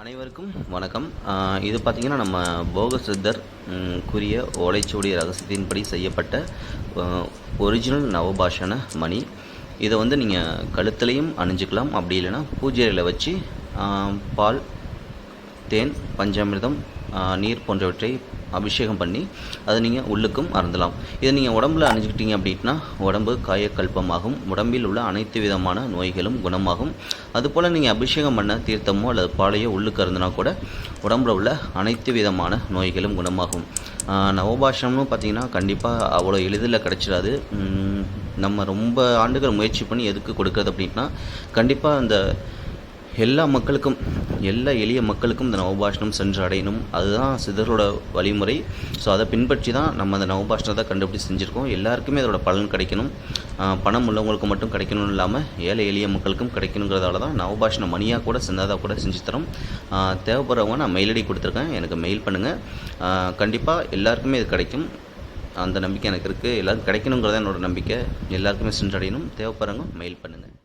அனைவருக்கும் வணக்கம். இது பார்த்திங்கன்னா நம்ம போக சித்தர் கூறிய ஓலைச்சுவடி ரகசியத்தின்படி செய்யப்பட்ட ஒரிஜினல் நவபாஷண மணி. இதை வந்து நீங்கள் கழுத்துலையும் அணிஞ்சிக்கலாம். அப்படி இல்லைன்னா பூஜையில் வச்சு பால் தேன் பஞ்சாமிர்தம் நீர் போன்றவற்றை அபிஷேகம் பண்ணி அதை நீங்கள் உள்ளுக்கும் அருந்தலாம். இதை நீங்கள் உடம்புல அணிஞ்சுக்கிட்டீங்க அப்படின்னா உடம்பு காயக்கல்பமாகும். உடம்பில் உள்ள அனைத்து விதமான நோய்களும் குணமாகும். அதுபோல் நீங்கள் அபிஷேகம் பண்ண தீர்த்தமோ அல்லது பாலையோ உள்ளுக்கு அருந்தினா கூட உடம்புல உள்ள அனைத்து விதமான நோய்களும் குணமாகும். நவபாஷம்னு பார்த்தீங்கன்னா கண்டிப்பாக அவ்வளோ எளிதில் கிடச்சிடாது. நம்ம ரொம்ப ஆண்டுகள் முயற்சி பண்ணி எதுக்கு கொடுக்குறது அப்படின்னா கண்டிப்பாக அந்த எல்லா மக்களுக்கும் எல்லா எளிய மக்களுக்கும் இந்த நவபாஷணம் சென்று அடையணும் அதுதான் சிதறோட வழிமுறை. ஸோ அதை பின்பற்றி தான் நம்ம அந்த நவபாஷணத்தை கண்டுபிடிச்சு செஞ்சுருக்கோம். எல்லாருக்குமே அதோட பலன் கிடைக்கணும். பணம் உள்ளவங்களுக்கு மட்டும் கிடைக்கணும்னு இல்லாமல் ஏழை எளிய மக்களுக்கும் கிடைக்கணுங்கிறதால தான் நவபாஷணம் மணியாக கூட சின்னதாக கூட செஞ்சு தரோம். தேவைப்படுறவங்க நான் மெயில் ஐடி கொடுத்துருக்கேன். எனக்கு மெயில் பண்ணுங்கள் கண்டிப்பாக எல்லாருக்குமே இது கிடைக்கும். அந்த நம்பிக்கை எனக்கு இருக்குது எல்லாருக்கும் கிடைக்கணுங்கிறத என்னோட நம்பிக்கை. எல்லாருக்குமே சென்றடையணும். தேவைப்படுறவங்க மெயில் பண்ணுங்கள்